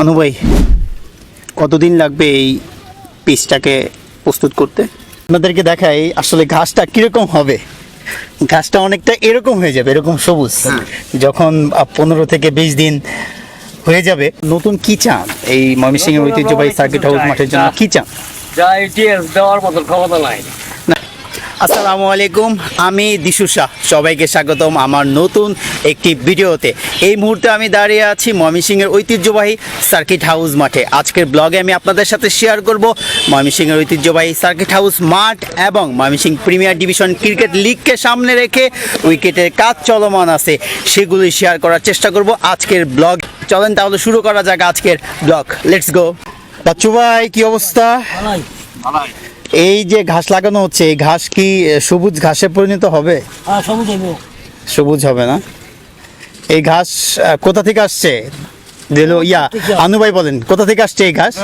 আনু ভাই কতদিন লাগবে এই পিসটাকে প্রস্তুত করতে? আপনাদেরকে দেখাই আসলে ঘাসটা কীরকম হবে। ঘাসটা অনেকটা এরকম হয়ে যাবে এরকম সবুজ। যখন পনেরো থেকে বিশ দিন হয়ে যাবে নতুন কি চান? এই ময়মনসিংহের ঐতিহ্যবাহী সার্কিট হাউস মাঠের জন্য কি চান? যা ইটিএস দেওয়ার মতো ক্ষমতা নাই। আসসালামু আলাইকুম, আমি দিশু শাহ। সবাইকে স্বাগতম আমার নতুন একটি ভিডিওতে। এই মুহূর্তে আমি দাঁড়িয়ে আছি ময়মনসিংহের ঐতিহ্যবাহী সার্কিট হাউস মাঠে। আজকের ব্লগে আমি আপনাদের সাথে শেয়ার করব ময়মনসিংহের ঐতিহ্যবাহী সার্কিট হাউস মাঠ এবং ময়মনসিংহ প্রিমিয়ার ডিভিশন ক্রিকেট লিগকে সামনে রেখে উইকেটের কাজ চলমান আছে, সেগুলি শেয়ার করার চেষ্টা করব আজকের ব্লগ চলেন তাহলে শুরু করা যাক আজকের ব্লগ লেটস গো বাচ্চু ভাই, কি অবস্থা? এই যে ঘাস লাগানো হচ্ছে এই ঘাস কি সবুজ ঘাসে পরিণত হবে? সবুজ হইব সবুজ হবে না? এই ঘাস কোথা থেকে আসছে? দিল ইয়া আনু ভাই বলেন কোথা থেকে আসছে এই ঘাস?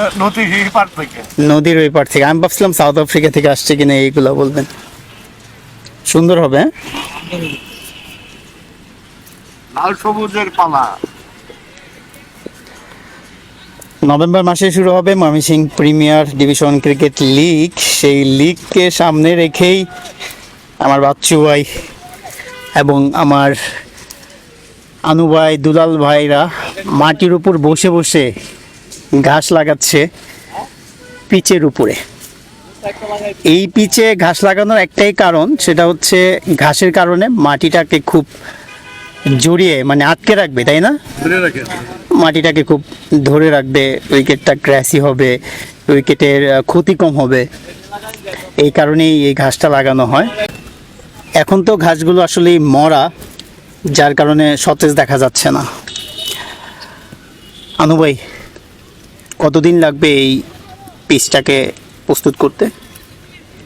নদীর ওই পার থেকে। আমি ভাবছিলাম সাউথ আফ্রিকা থেকে আসছে কিনা এইগুলো বলবেন। সুন্দর হবে হ্যাঁ? লাল সবুজের পালা। নভেম্বর মাসে শুরু হবে Mymensingh premier division cricket league. সেই লিগকে সামনে রেখেই আমার বাচ্চু ভাই এবং আমার আনু ভাই, দুলাল ভাইরা মাটির উপর বসে বসে ঘাস লাগাচ্ছে পিচের উপরে। এই পিচে ঘাস লাগানোর একটাই কারণ, সেটা হচ্ছে ঘাসের কারণে মাটিটাকে খুব জড়িয়ে মানে আটকে রাখবে, তাই না? মাটিটাকে খুব ধরে রাখবে উইকেটটা ক্র্যাসি হবে উইকেটের ক্ষতি কম হবে। এই কারণেই এই ঘাসটা লাগানো হয়। এখন তো ঘাসগুলো আসলে মরা যার কারণে সতেজ দেখা যাচ্ছে না। আনু ভাই কতদিন লাগবে এই পিসটাকে প্রস্তুত করতে?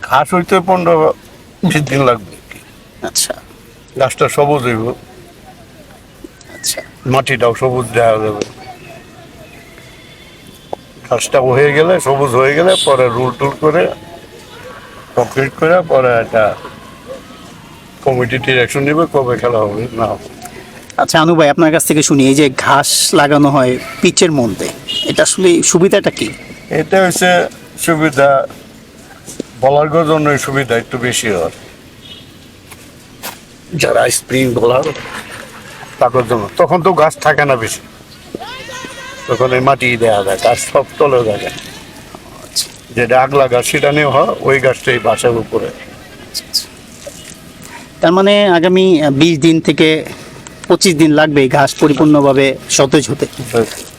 ঘাস হইতে পনেরো বিশ দিন লাগবে। আচ্ছা। গাছটা সবুজ হইব। আচ্ছা। মাটিটাও সবুজ দেখা যাবে। ঘাসটা হয়ে গেলে সবুজ হয়ে গেলে পরে রুল টুল করে কমপ্লিট করে পরে একটা কমিটি ডিরেকশন নেবে কবে খেলা হবে না। আচ্ছা আনু ভাই আপনার কাছ থেকে শুনি এই যে ঘাস লাগানো হয় পিচের মধ্যে এটা আসলে সুবিধাটা কি? এটা হচ্ছে সুবিধা বলার জন্য সুবিধা একটু বেশি হয়। যারা স্প্রিং বলার তাদের জন্য তখন তো গাছ থাকে না বেশি। তখন এই মাটি দেওয়া যায় গাছ সব তলে থাকে যেটা আগলা গাছ সেটা নিয়ে হয় ওই গাছটা এই বাসার উপরে। তার মানে আগামী বিশ দিন থেকে পঁচিশ দিন লাগবে ঘাস পরিপূর্ণভাবে সতেজ হতে।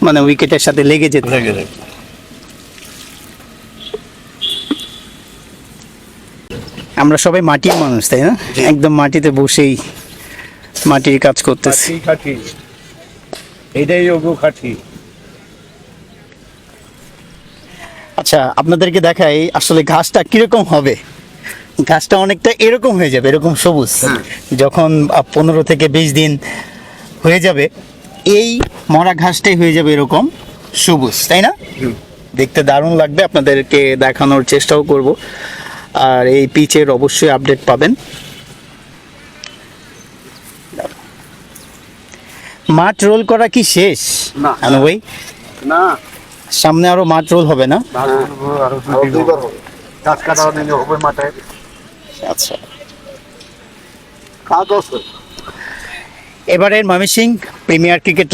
মানে উইকেটের সাথে লেগে যেতে। লেগে যায় আমরা সবাই মাটির মানুষ তাই না? একদম মাটিতে বসেই মাটির কাজ করতেছি। খাটি। এটাই ওগো খাটি। আচ্ছা আপনাদেরকে দেখাই আসলে ঘাসটা কীরকম হবে। ঘাসটা অনেকটা এরকম হয়ে যাবে এরকম সবুজ। যখন পনেরো থেকে বিশ দিন হয়ে যাবে এই মরা ঘাসটাই হয়ে যাবে এরকম সবুজ তাই না? দেখতে দারুণ লাগবে আপনাদেরকে দেখানোর চেষ্টাও করব। আর এই পিচের অবশ্যই আপডেট পাবেন। মাঠ রোল করা কি শেষ? না। ভাই না। সামনে আরও মাঠ রোল হবে না? হবে মাঠে। আচ্ছা। এবারের ময়মনসিং প্রিমিয়ার ক্রিকেট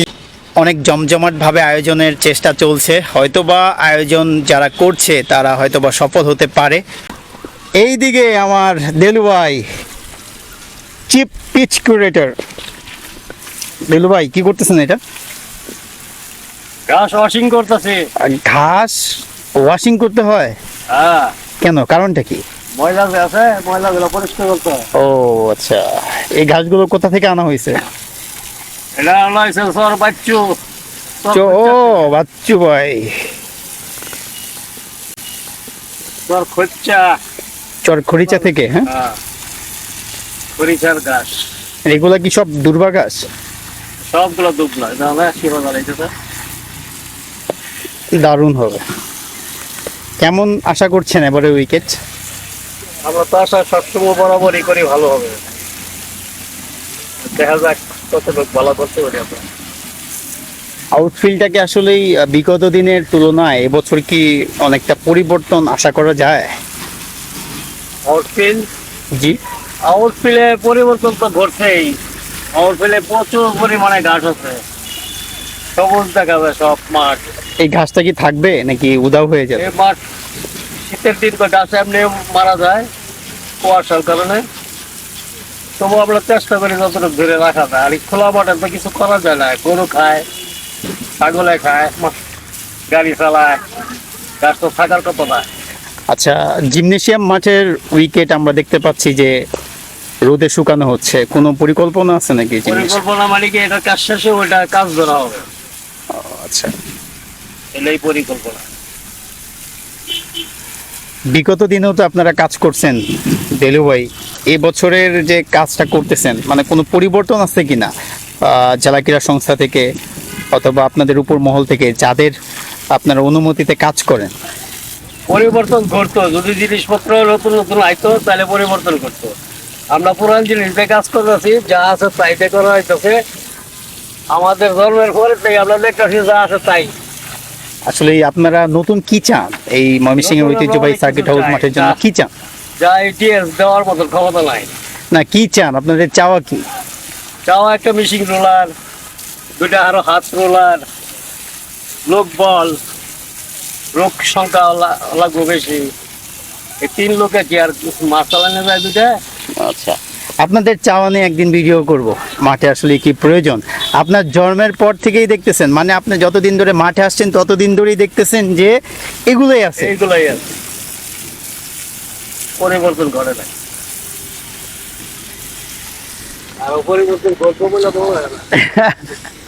অনেক জমজমাটভাবে আয়োজনের চেষ্টা চলছে। হয়তোবা আয়োজন যারা করছে তারা হয়তোবা সফল হতে পারে। এই দিকে আমার দেলু ভাই চিপ পিচ কিউরেটর দেলু ভাই কি করতেছেন এটা? ঘাস ওয়াশিং করতেছে। ঘাস ওয়াশিং করতে হয়? হ্যাঁ। কেন? কারণটা কি? ময়লা যে আছে ময়লাগুলো পরিষ্কার করতে হয়। ও আচ্ছা। এই ঘাসগুলো কোথা থেকে আনা হয়েছে? এটা হলাইছে সর বাচ্চু। ও বাচ্চু ভাই। সর খরিচা থেকে হ্যাঁ? হ্যাঁ। খরিচার ঘাস। এগুলা কি সব দুর্বা ঘাস? সবগুলো দুবলা তাহলে শিবা দাঁড়াইতেছে দারুণ হবে। কেমন আশা করছেন এবারে উইকেট? আমরা তো আশা সবসময় বরাবরই করি ভালো হবে। দেখা যাক কত লোক ভালো করতে পারি আমরা। আউটফিল্ডটাকে আসলেই বিগত দিনের তুলনায় এবছর কি অনেকটা পরিবর্তন আশা করা যায়? আউটফিল্ড জি। আউটফিল্ডে পরিবর্তন তো ঘটছেই। আউটফিল্ডে প্রচুর পরিমাণে ঘাস আছে। সবুজ দেখাবে সব মাঠ। এই ঘাসটা কি থাকবে নাকি উদাও হয়ে যাবে? এই মাঠ শীতের দিন তো গাছ এমনি মারা যায় কুয়াশার কারণে। তবু আমরা চেষ্টা করি যতটুকু ধরে রাখা যায়। আর এই খোলা মাঠে তো কিছু করা যায় না। গরু খায় ছাগলে খায় গাড়ি চালায় গাছ তো থাকার কথা না। আচ্ছা জিমনেশিয়াম মাঠের উইকেট আমরা দেখতে পাচ্ছি যে রোদে শুকানো হচ্ছে। কোনো পরিকল্পনা আছে নাকি পরিকল্পনা মানে কি এটা কাজ শেষে ওইটা কাজ ধরা হবে। আচ্ছা। এটাই পরিকল্পনা। বিগত দিনেও তো আপনারা কাজ করছেন ডেলু ভাই। এই বছরের যে কাজটা করতেছেন মানে কোনো পরিবর্তন আছে কিনা? আহ, জেলা ক্রীড়া সংস্থা থেকে অথবা আপনাদের উপর মহল থেকে যাদের আপনারা অনুমতিতে কাজ করেন? পরিবর্তন করতো। যদি জিনিসপত্র নতুন নতুন আইতো তাহলে পরিবর্তন করতো। আমরা পুরান জিনিস দিয়ে কাজ করতেছি যা আছে তাইতে করা হইতেছে। আমাদের ধর্মের পরে থেকে আমরা দেখতেছি যা আছে তাই। আসলে আপনারা নতুন কি চান? এই ময়মনসিংহের নতুন ঐতিহ্যবাহী সার্কিট হাউস মাঠের জন্য কি চান? যা ইটিএস দেওয়ার মতন ক্ষমতা নাই। না কি চান? আপনাদের চাওয়া কি? চাওয়া একটা মেশিন রোলার দুইটা আরও হাত রোলার লোক বল লোক সংখ্যা লাগবে বেশি। এই তিন লোকে কি আর মাছ চালানো যায় দুইটা? আচ্ছা। আপনাদের চাওয়া নিয়ে একদিন ভিডিও করব। মাঠে আসলে কি প্রয়োজন? আপনার জন্মের পর থেকেই দেখতেছেন মানে আপনি যতদিন ধরে মাঠে আসছেন ততদিন ধরেই দেখতেছেন যে এগুলোই আছে। এগুলোই আছে। পরিবর্তন করে না আরও পরিবর্তন করব বলে তো হয় না।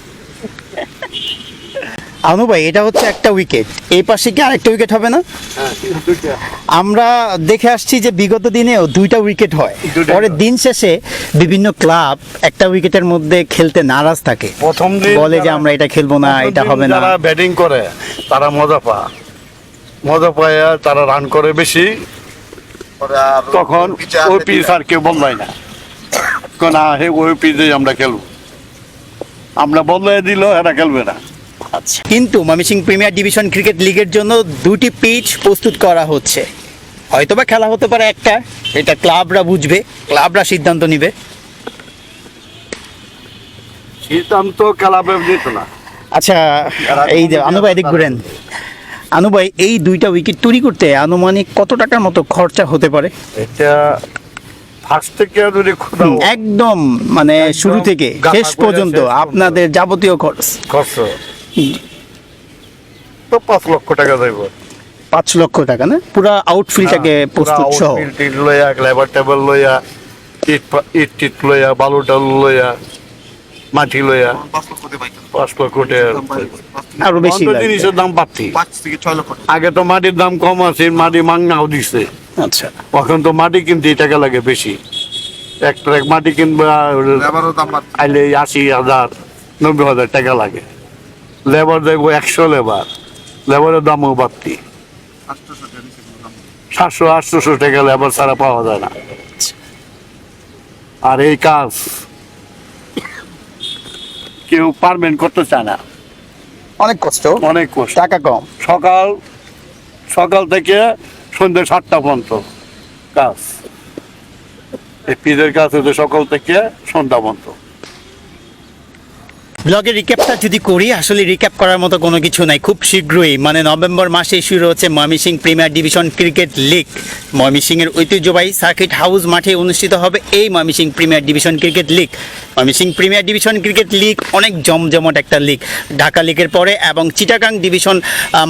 আনু ভাই এটা হচ্ছে একটা উইকেট এই পাশে কি আরেকটা উইকেট হবে না? আমরা দেখে আসছি যে বিগত দিনেও দুইটা উইকেট হয়। পরে দিন শেষে বিভিন্ন ক্লাব একটা উইকেটের মধ্যে খেলতে নারাজ থাকে। প্রথম দিন বলে যে আমরা এটা খেলব না এটা হবে না। ব্যাটিং করে তারা মজা পা মজা পায় তারা রান করে বেশি। তখন ওই পিচ আর কেউ বদলায় না। না হে ওই পিচে আমরা খেলব। আমরা বদলাই দিল এরা খেলবে না। আচ্ছা কিন্তু ময়মনসিংহ প্রিমিয়ার ডিভিশন ক্রিকেট লিগের জন্য দুটি পিচ প্রস্তুত করা হচ্ছে। হয়তোবা খেলা হতে পারে একটা এটা ক্লাবরা বুঝবে ক্লাবরা সিদ্ধান্ত নিবে। সিদ্ধান্ত খেলা দিত না। আচ্ছা এই যে আনু ভাই এদিক ঘুরেন আনু ভাই এই দুইটা উইকেট তৈরি করতে আনুমানিক কত টাকার মতো খরচা হতে পারে? এটা ফার্স্ট থেকে যদি একদম মানে শুরু থেকে শেষ পর্যন্ত। আপনাদের যাবতীয় খরচ। খরচ। তো পাঁচ লক্ষ টাকা যাইব। পাঁচ লক্ষ টাকা না? পুরো হ্যাঁ, প্রস্তুত সহ। টিট লইয়া লেবার টেবল লইয়া ইট ইট টিট লইয়া বালু টালু লইয়া মাটি লইয়া। পাঁচ লক্ষ টাকা আরও বেশি জিনিসের দাম বাড়তি পাঁচ থেকে ছয় লক্ষ আগে তো মাটির দাম কম আছে মাটি মাংনাও দিছে। আচ্ছা। এখন তো মাটি কিনতে টাকা লাগে বেশি। এক ট্রাক মাটি কিনবা লেবারও দাম বাড়ছে। আইলে আশি হাজার নব্বই হাজার টাকা লাগে। লেবার দেখব একশো লেবার। লেবারের দামও বাড়তি। সাতশো আটশোশো টাকা লেবার ছাড়া পাওয়া যায় না। আর এই কাজ কেউ পারমেন্ট করতে চায় না। অনেক কষ্ট। অনেক কষ্ট। টাকা কম। সকাল সকাল থেকে সন্ধ্যে সাতটা পর্যন্ত কাজ। এই পিদের কাজ হচ্ছে সকাল থেকে সন্ধ্যা পর্যন্ত। ব্লগের রিক্যাপটা যদি করি, আসলে রিক্যাপ করার মতো কোনো কিছু নাই। খুব শীঘ্রই মানে নভেম্বর মাসে শুরু হচ্ছে Mymensingh premier division cricket league. ময়মনসিংহের ঐতিহ্যবাহী সার্কিট হাউস মাঠে অনুষ্ঠিত হবে এই Mymensingh premier division cricket league. Mymensingh premier division cricket league অনেক জমজমট একটা লিগ। ঢাকা লিগের পরে এবং চিটাগাং ডিভিশন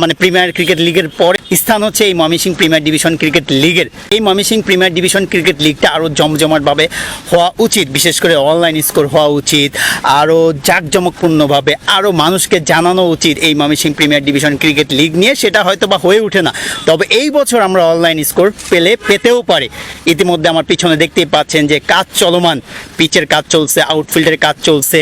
মানে প্রিমিয়ার ক্রিকেট লিগের পরে স্থান হচ্ছে এই ময়মনসিং প্রিমিয়ার ডিভিশন ক্রিকেট লিগের। এই ময়মনসিং প্রিমিয়ার ডিভিশন ক্রিকেট লিগটা আরও জমজমাটভাবে হওয়া উচিত। বিশেষ করে অনলাইন স্কোর হওয়া উচিত, আরও জাঁকজমকপূর্ণভাবে আরও মানুষকে জানানো উচিত এই Mymensingh premier division cricket league নিয়ে, সেটা হয়তো বা হয়ে ওঠে না। তবে এই বছর আমরা অনলাইন স্কোর পেলে পেতেও পারি। ইতিমধ্যে আমার পিছনে দেখতেই পাচ্ছেন যে কাজ চলমান। পিচের কাজ চলছে আউটফিল্ডের কাজ চলছে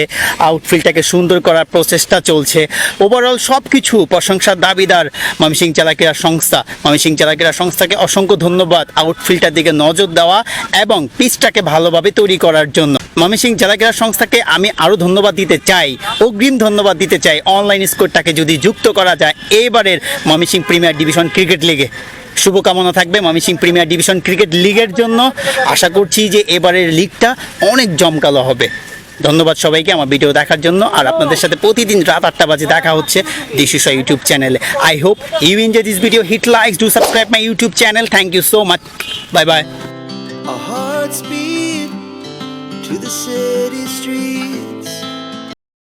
আউটফিল্ডটাকে সুন্দর করার প্রচেষ্টা চলছে। ওভারঅল সব কিছু প্রশংসার দাবিদার ময়মনসিং জেলা সংস্থা। ময়মনসিং জেলা সংস্থাকে অসংখ্য ধন্যবাদ আউটফিল্ডটার দিকে নজর দেওয়া এবং পিচটাকে ভালোভাবে তৈরি করার জন্য। ময়মনসিংহ জেলা ক্রীড়া সংস্থাকে আমি আরও ধন্যবাদ দিতে চাই, অগ্রিম ধন্যবাদ দিতে চাই অনলাইন স্কোরটাকে যদি যুক্ত করা যায়। এবারের ময়মনসিংহ প্রিমিয়ার ডিভিশন ক্রিকেট লিগে শুভকামনা থাকবে ময়মনসিংহ প্রিমিয়ার ডিভিশন ক্রিকেট লিগের জন্য। আশা করছি যে এবারের লিগটা অনেক জমকালো হবে। ধন্যবাদ সবাইকে আমার ভিডিও দেখার জন্য। আর আপনাদের সাথে প্রতিদিন রাত আটটা বাজে দেখা হচ্ছে দিশুসা ইউটিউব চ্যানেলে I hope you enjoy this video hit like do subscribe my YouTube channel thank you so much bye bye the city streets.